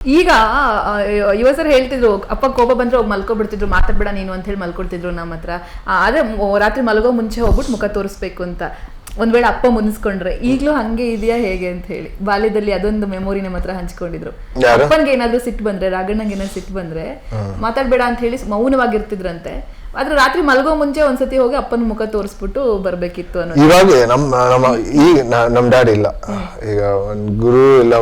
ಈಗ ಯುವಸರು ಯುವ ಸರ್ ಹೇಳ್ತಿದ್ರು ಅಪ್ಪ ಕೋಪ ಬಂದ್ರೆ ಹೋಗಿ ಮಲ್ಕೊಬಿಡ್ತಿದ್ರು ಮಾತಾಡ್ಬೇಡ ನೀನು ಅಂತ ಹೇಳಿ ಮಲ್ಕೊಡ್ತಿದ್ರು ನಮ್ಮ ಹತ್ರ. ಆ, ಆದ್ರೆ ರಾತ್ರಿ ಮಲಗೋ ಮುಂಚೆ ಹೋಗ್ಬಿಟ್ಟು ಮುಖ ತೋರಿಸ್ಬೇಕು ಅಂತ. ಒಂದ್ ವೇಳೆ ಅಪ್ಪ ಮುನ್ಸ್ಕೊಂಡ್ರೆ ಈಗ್ಲೂ ಹಂಗೆ ಇದೆಯಾ ಹೇಗೆ ಅಂತ ಹೇಳಿ. ಬಾಲ್ಯದಲ್ಲಿ ಅದೊಂದು ಮೆಮೊರಿ ನಮ್ಮ ಹತ್ರ ಹಂಚ್ಕೊಂಡಿದ್ರು? ಅಪ್ಪನ್ಗೆ ಏನಾದ್ರು ಸಿಟ್ಟು ಬಂದ್ರೆ ರಾಗಣ್ಣಂಗೆ ಏನಾದ್ರು ಸಿಟ್ಟು ಬಂದ್ರೆ ಮಾತಾಡ್ಬೇಡ ಅಂತ ಹೇಳಿ ಮೌನವಾಗಿರ್ತಿದ್ರಂತೆ. ಆದ್ರೆ ರಾತ್ರಿ ಮಲಗೋ ಮುಂಚೆ ಒಂದ್ಸತಿ ಹೋಗಿ ಅಪ್ಪನ ಮುಖ ತೋರಿಸ್ಬಿಟ್ಟು ಬರ್ಬೇಕಿತ್ತು ಅನ್ನೋ ಇವಾಗ ನಮ್ಮ ನಮ್ಮ ಈಗ ನಮ್ಮ ನಮ್ ಡ್ಯಾಡಿ ಇಲ್ಲ. ಈಗ ಒಂದ್ ಗುರು ಇಲ್ಲ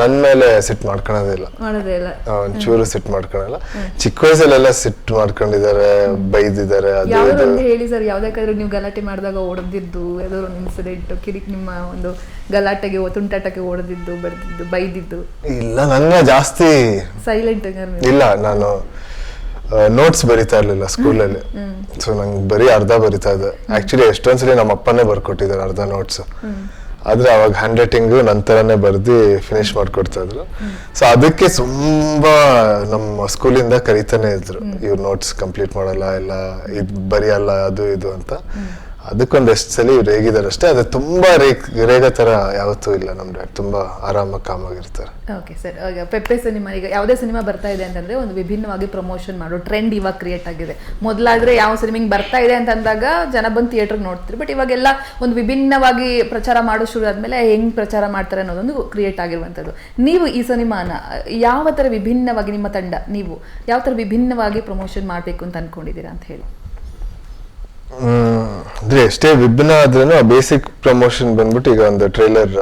ನನ್ನ ನನ್ ಮೇಲೆ ಸಿಟ್ ಮಾಡ್ಕೊಳೋದಿಲ್ಲ ಮಾಡೋದೇ ಇಲ್ಲ. ಒಂಚೂರು ಸಿಟ್ ಮಾಡ್ಕೊಳಲ್ಲ. ಚಿಕ್ಕ ವಯಸ್ಸಲ್ಲೆಲ್ಲ ಸಿಟ್ ಮಾಡ್ಕೊಂಡಿದ್ದಾರೆ ಬೈದಿದ್ದಾರೆ ಅದು ಇದು. ಹೇಳಿ ಸರ್ ಯಾವ್ದಕ್ಕಾದ್ರೂ ನೀವು ಗಲಾಟೆ ಮಾಡಿದಾಗ ಓಡದಿದ್ದು ಯಾವ್ದಾದ್ರು ಒಂದು ಇನ್ಸಿಡೆಂಟ್ ಕಿರಿಕ್ ನಿಮ್ಮ ಒಂದು ಗಲಾಟೆಗೆ ತುಂಟಾಟಕ್ಕೆ ಓಡದಿದ್ದು ಬಡ್ದಿದ್ದು ಬೈದಿದ್ದು. ಇಲ್ಲ ನನ್ನ ಜಾಸ್ತಿ ಸೈಲೆಂಟ್ ಇಲ್ಲ ನಾನು ನೋಟ್ಸ್ ಬರಿತಾ ಇರಲಿಲ್ಲ ಸ್ಕೂಲಲ್ಲಿ. ಸೊ ನಂಗೆ ಬರೀ ಅರ್ಧ ಬರಿತಾ ಇದ್ದೆ. ಆಕ್ಚುಲಿ ಎಷ್ಟೊಂದ್ಸಲಿ ನಮ್ಮ ಅಪ್ಪನೇ ಬರ್ಕೊಟ್ಟಿದ್ದಾರೆ ಅರ್ಧ ನೋಟ್ಸ್ ಆದ್ರೆ ಅವಾಗ ಹ್ಯಾಂಡ್ ರೈಟಿಂಗ್ ನಂತರನೇ ಬರ್ದಿ ಫಿನಿಶ್ ಮಾಡ್ಕೊಡ್ತಾ ಇದ್ರು. ಸೊ ಅದಕ್ಕೆ ತುಂಬಾ ನಮ್ಮ ಸ್ಕೂಲಿಂದ ಕರಿತಾನೆ ಇದ್ರು. ಇವ್ರು ನೋಟ್ಸ್ ಕಂಪ್ಲೀಟ್ ಮಾಡಲ್ಲ ಇಲ್ಲ ಇದು ಬರೆಯಲ್ಲ ಅದು ಇದು ಅಂತ. ಅದಕ್ಕೊಂದೆಷ್ಟು ಸಲ ಇವ್ರು ರೇಗಿದ್ದಾರೆ ಅಷ್ಟೇ, ಅದು ತುಂಬಾ ರೇಗ್ ರೇಗ ತರ ಯಾವತ್ತೂ ಇಲ್ಲ ನಮ್ ಡ್ಯಾಡ್ ತುಂಬಾ ಆರಾಮಾಗಿ ಕಾಮಾಗಿರ್ತಾರೆ ಓಕೆ ಸರ್ ಪೆಪ್ಪೆ ಸಿನಿಮಾ, ಈಗ ಯಾವುದೇ ಸಿನಿಮಾ ಬರ್ತಾ ಇದೆ ಅಂತಂದ್ರೆ ಒಂದು ವಿಭಿನ್ನವಾಗಿ ಪ್ರಮೋಷನ್ ಮಾಡೋ ಟ್ರೆಂಡ್ ಇವಾಗ ಕ್ರಿಯೇಟ್ ಆಗಿದೆ. ಮೊದಲಾದ್ರೆ ಯಾವ ಸಿನಿಮಾ ಬರ್ತಾ ಇದೆ ಅಂತ ಅಂದಾಗ ಜನ ಬಂದು ಥಿಯೇಟರ್ ನೋಡ್ತಿದ್ರು ಬಟ್ ಇವಾಗೆಲ್ಲ ಒಂದು ವಿಭಿನ್ನವಾಗಿ ಪ್ರಚಾರ ಮಾಡೋ ಶುರು ಆದ್ಮೇಲೆ ಹೆಂಗ್ ಪ್ರಚಾರ ಮಾಡ್ತಾರೆ ಅನ್ನೋದೊಂದು ಕ್ರಿಯೇಟ್ ಆಗಿರುವಂಥದ್ದು. ನೀವು ಈ ಸಿನಿಮಾನ, ಯಾವ ಥರ ವಿಭಿನ್ನವಾಗಿ ನಿಮ್ಮ ತಂಡ, ನೀವು ಯಾವ ಥರ ವಿಭಿನ್ನವಾಗಿ ಪ್ರಮೋಷನ್ ಮಾಡಬೇಕು ಅಂತ ಅನ್ಕೊಂಡಿದ್ದೀರಾ ಅಂತ ಹೇಳಿ. ಅಂದ್ರೆ ಎಷ್ಟೇ ವಿಭಿನ್ನ ಆದ್ರೂ ಬೇಸಿಕ್ ಪ್ರಮೋಷನ್ ಬಂದ್ಬಿಟ್ಟು ಈಗ ಒಂದು ಟ್ರೈಲರ್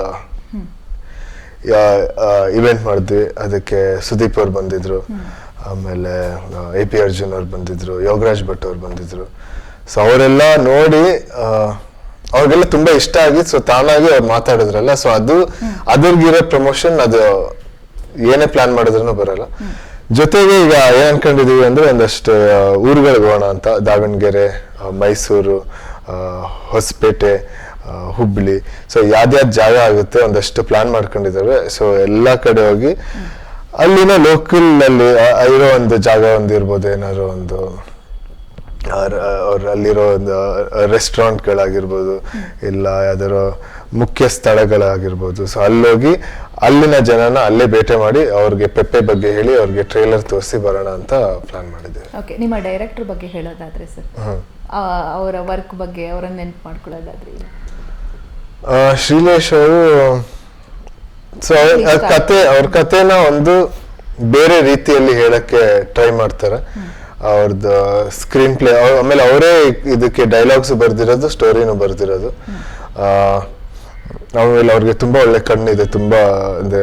ಇವೆಂಟ್ ಮಾಡಿದ್ವಿ. ಅದಕ್ಕೆ ಸುದೀಪ್ ಅವ್ರು ಬಂದಿದ್ರು. ಆಮೇಲೆ ಎ ಪಿ ಅರ್ಜುನ್ ಅವ್ರು ಬಂದಿದ್ರು, ಯೋಗರಾಜ್ ಭಟ್ ಅವ್ರು ಬಂದಿದ್ರು. ಸೊ ಅವರೆಲ್ಲ ನೋಡಿ ಅವ್ರಿಗೆಲ್ಲ ತುಂಬಾ ಇಷ್ಟ ಆಗಿ ಸೊ ತಾನಾಗಿ ಅವ್ರು ಮಾತಾಡಿದ್ರಲ್ಲ ಸೊ ಅದು, ಅದ್ರಿಗಿರೋ ಪ್ರಮೋಷನ್ ಅದು ಏನೇ ಪ್ಲಾನ್ ಮಾಡಿದ್ರು ಬರಲ್ಲ. ಜೊತೆಗೆ ಈಗ ಏನ್ ಅನ್ಕೊಂಡಿದೀವಿ ಅಂದ್ರೆ ಒಂದಷ್ಟು ಊರುಗಳಿಗೆ ಹೋಗೋಣ ಅಂತ. ದಾವಣಗೆರೆ ಮೈಸೂರು ಹೊಸಪೇಟೆ ಹುಬ್ಬಳ್ಳಿ ಸೊ ಯಾವ್ದ್ಯಾವ್ದು ಜಾಗ ಆಗುತ್ತೆ ಒಂದಷ್ಟು ಪ್ಲಾನ್ ಮಾಡ್ಕೊಂಡಿದ್ದಾವೆ. ಸೊ ಎಲ್ಲಾ ಕಡೆ ಹೋಗಿ ಅಲ್ಲಿನ ಲೋಕಲ್ ಅಲ್ಲಿ ಇರೋ ಒಂದು ಜಾಗ ಒಂದು ಇರ್ಬೋದು ಏನಾದ್ರು ಒಂದು ಅವ್ರ ಅಲ್ಲಿರೋ ಒಂದು ರೆಸ್ಟೋರೆಂಟ್ಗಳಾಗಿರ್ಬೋದು ಇಲ್ಲ ಯಾವ್ದಾರೋ ಮುಖ್ಯ ಸ್ಥಳಗಳಾಗಿರ್ಬೋದು. ಸೊ ಅಲ್ಲೋಗಿ ಅಲ್ಲಿನ ಜನನ ಅಲ್ಲೇ ಭೇಟಿ ಮಾಡಿ ಅವ್ರಿಗೆ ಪೆಪ್ಪೆ ಬಗ್ಗೆ ಹೇಳಿ ಅವ್ರಿಗೆ ಟ್ರೇಲರ್ ತೋರಿಸಿ ಬರೋಣ ಅಂತ ಪ್ಲಾನ್ ಮಾಡಿದ್ದೇವೆ. ಓಕೆ ನಿಮ್ಮ ಡೈರೆಕ್ಟರ್ ಬಗ್ಗೆ ಹೇಳೋದಾದ್ರೆ ಸರ್. ಅವರ ವರ್ಕ್ ಬಗ್ಗೆ ಅವರನ್ನ ನೆನ್ಪು ಮಾಡ್ಕೊಳ್ಳೋದಾದ್ರೆ ಶ್ರೀಲೇಶ್ ಅವರು ಸೊ ಅವ್ರ ಕತೆ ಅವ್ರ ಕತೆನ ಒಂದು ಬೇರೆ ರೀತಿಯಲ್ಲಿ ಹೇಳಕ್ಕೆ ಟ್ರೈ ಮಾಡ್ತಾರೆ. ಅವ್ರದ್ದು ಸ್ಕ್ರೀನ್ ಪ್ಲೇ ಆಮೇಲೆ ಅವರೇ ಇದಕ್ಕೆ ಡೈಲಾಗ್ಸ್ ಬರ್ದಿರೋದು ಸ್ಟೋರಿನೂ ಬರ್ದಿರೋದು. ಆಮೇಲೆ ಅವ್ರಿಗೆ ತುಂಬ ಒಳ್ಳೆ ಕಣ್ಣಿದೆ, ತುಂಬ, ಅಂದರೆ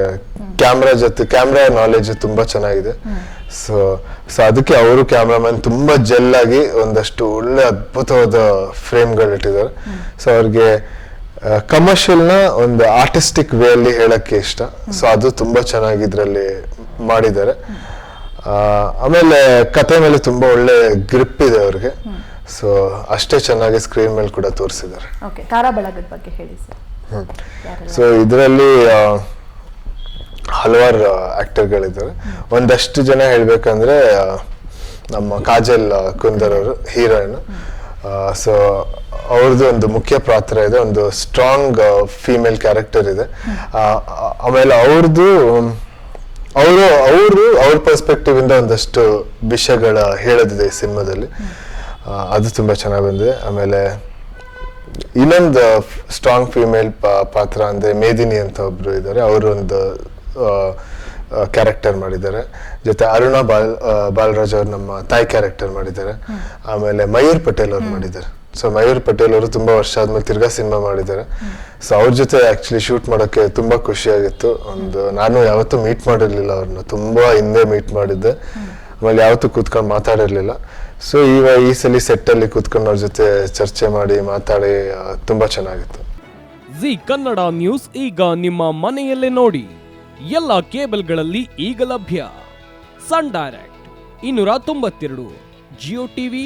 ಕ್ಯಾಮ್ರಾ ಜೊತೆ ಕ್ಯಾಮ್ರಾ ನಾಲೆಜ್ ತುಂಬ ಚೆನ್ನಾಗಿದೆ. ಸೊ ಸೊ ಅದಕ್ಕೆ ಅವರು ಕ್ಯಾಮ್ರಾಮನ್ ತುಂಬ ಜೆಲ್ ಆಗಿ ಒಂದಷ್ಟು ಒಳ್ಳೆ ಅದ್ಭುತವಾದ ಫ್ರೇಮ್ಗಳು ಇಟ್ಟಿದ್ದಾರೆ. ಸೊ ಅವ್ರಿಗೆ ಕಮರ್ಷಿಯಲ್ನ ಒಂದು ಆರ್ಟಿಸ್ಟಿಕ್ ವೇ ಅಲ್ಲಿ ಹೇಳಕ್ಕೆ ಇಷ್ಟ. ಸೊ ಅದು ತುಂಬಾ ಚೆನ್ನಾಗಿ ಇದರಲ್ಲಿ ಮಾಡಿದ್ದಾರೆ. ಆಮೇಲೆ ಕತೆ ಮೇಲೆ ತುಂಬಾ ಒಳ್ಳೆ ಗ್ರಿಪ್ ಇದೆ ಅವ್ರಿಗೆ. ಸೊ ಅಷ್ಟೇ ಚೆನ್ನಾಗಿ ಸ್ಕ್ರೀನ್ ಮೇಲೆ ಕೂಡ ತೋರಿಸಿದ್ದಾರೆ. ಓಕೆ ತಾರಾಬಳಗದ ಬಗ್ಗೆ ಹೇಳಿ ಸರ್ ಸೊ ಇದರಲ್ಲಿ ಹಲವಾರು ಆಕ್ಟರ್ಗಳಿದ್ದಾರೆ ಒಂದಷ್ಟು ಜನ ಹೇಳ್ಬೇಕಂದ್ರೆ ನಮ್ಮ ಕಾಜಲ್ ಕುಂದರ್ ಅವರು ಹೀರೋಯಿನ್. ಸೊ ಅವ್ರದ್ದು ಒಂದು ಮುಖ್ಯ ಪಾತ್ರ ಇದೆ. ಒಂದು ಸ್ಟ್ರಾಂಗ್ ಫೀಮೇಲ್ ಕ್ಯಾರೆಕ್ಟರ್ ಇದೆ. ಆಮೇಲೆ ಅವ್ರದ್ದು ಅವರು ಅವರು ಅವ್ರ ಪರ್ಸ್ಪೆಕ್ಟಿವ್ ಇಂದ ಒಂದಷ್ಟು ವಿಷಯಗಳ ಹೇಳೋದಿದೆ ಈ ಸಿನಿಮಾದಲ್ಲಿ. ಅದು ತುಂಬಾ ಚೆನ್ನಾಗಿ ಬಂದಿದೆ. ಆಮೇಲೆ ಇನ್ನೊಂದು ಸ್ಟ್ರಾಂಗ್ ಫಿಮೇಲ್ ಪಾತ್ರ ಅಂದ್ರೆ ಮೇದಿನಿ ಅಂತ ಒಬ್ರು ಇದ್ದಾರೆ. ಅವರು ಒಂದು ಕ್ಯಾರೆಕ್ಟರ್ ಮಾಡಿದ್ದಾರೆ. ಜೊತೆ ಅರುಣಾ ಬಾಲ್ ಬಾಲರಾಜ್ ಅವರು ನಮ್ಮ ತಾಯಿ ಕ್ಯಾರೆಕ್ಟರ್ ಮಾಡಿದ್ದಾರೆ. ಆಮೇಲೆ ಮಯೂರ್ ಪಟೇಲ್ ಅವ್ರು ಮಾಡಿದ್ದಾರೆ. ಸೊ ಮಯೂರ್ ಪಟೇಲ್ ಅವರು ತುಂಬಾ ವರ್ಷ ಆದ್ಮೇಲೆ ತಿರ್ಗಾ ಸಿನಿಮಾ ಮಾಡಿದ್ದಾರೆ. ಸೊ ಅವ್ರ ಜೊತೆ ಆಕ್ಚುಲಿ ಶೂಟ್ ಮಾಡೋಕ್ಕೆ ತುಂಬಾ ಖುಷಿಯಾಗಿತ್ತು ಒಂದು ನಾನು ಯಾವತ್ತೂ ಮೀಟ್ ಮಾಡಿರ್ಲಿಲ್ಲ ಅವ್ರನ್ನ. ತುಂಬಾ ಹಿಂದೆ ಮೀಟ್ ಮಾಡಿದ್ದೆ. ಆಮೇಲೆ ಯಾವತ್ತೂ ಕೂತ್ಕೊಂಡು ಮಾತಾಡಿರ್ಲಿಲ್ಲ. ಸೊ ಈಗ ಈ ಸಲ ಸೆಟ್ ಅಲ್ಲಿ ಕೂತ್ಕೊಂಡು ಅವ್ರ ಜೊತೆ ಚರ್ಚೆ ಮಾಡಿ ಮಾತಾಡಿ ತುಂಬಾ ಚೆನ್ನಾಗಿತ್ತು. ಜಿ ಕನ್ನಡ ನ್ಯೂಸ್ ಈಗ ನಿಮ್ಮ ಮನೆಯಲ್ಲೇ ನೋಡಿ. ಎಲ್ಲ ಕೇಬಲ್ಗಳಲ್ಲಿ ಈಗ ಲಭ್ಯ. ಸನ್ ಡೈರೆಕ್ಟ್, ಇನ್ನೂರ ತೊಂಬತ್ತೆರಡು ಜಿಯೋ ಟಿವಿ